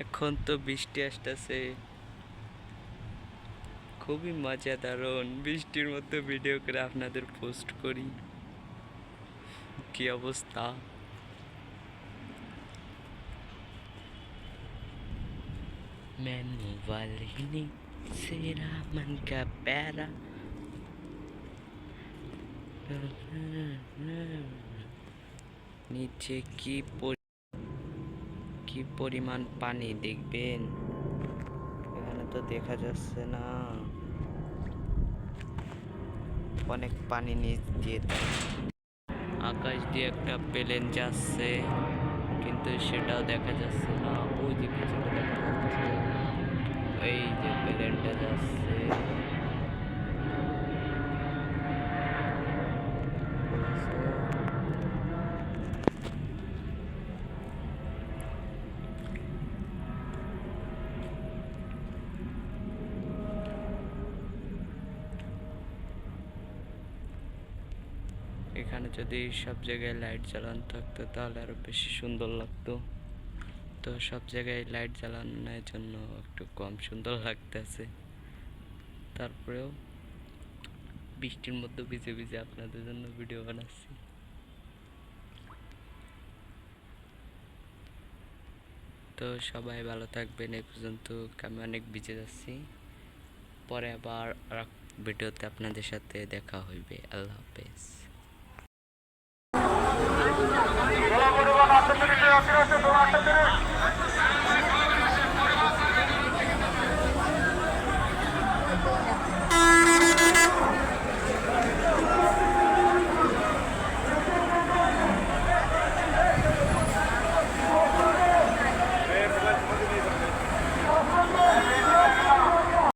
এখন তো বৃষ্টি আসতেছে খুবই মজা দারুণ বৃষ্টির মধ্যে ভিডিও করে আপনাদের পোস্ট করি কি অবস্থা मैनू वाली ने सेरा मन का प्यारा নিচে কি পরি- কি পরিমাণ পানি দেখবেন? এখানে তো দেখা যাচ্ছে না। অনেক পানি নিচ দিয়ে আকাশ দিয়ে একটা প্লেন যাচ্ছে, কিন্তু সেটাও দেখা যাচ্ছে না। ওই যে পিছনে দেখা যাচ্ছে। এই যে প্লেনটা যাচ্ছে। এখানে যদি সব জায়গায় লাইট জ্বালানো থাকতো তাহলে আরও বেশি সুন্দর লাগতো। তো সব জায়গায় লাইট জ্বালানোর জন্য একটু কম সুন্দর লাগতেছে। তারপরেও বৃষ্টির মধ্যে ভিজে ভিজে আপনাদের জন্য ভিডিও বানাচ্ছি। তো সবাই ভালো থাকবেন এই পর্যন্ত আমি অনেক ভিজে যাচ্ছি। পরে আবার ভিডিওতে আপনাদের সাথে দেখা হইবে। আল্লাহ হাফেজ। 走らせて止まってくる。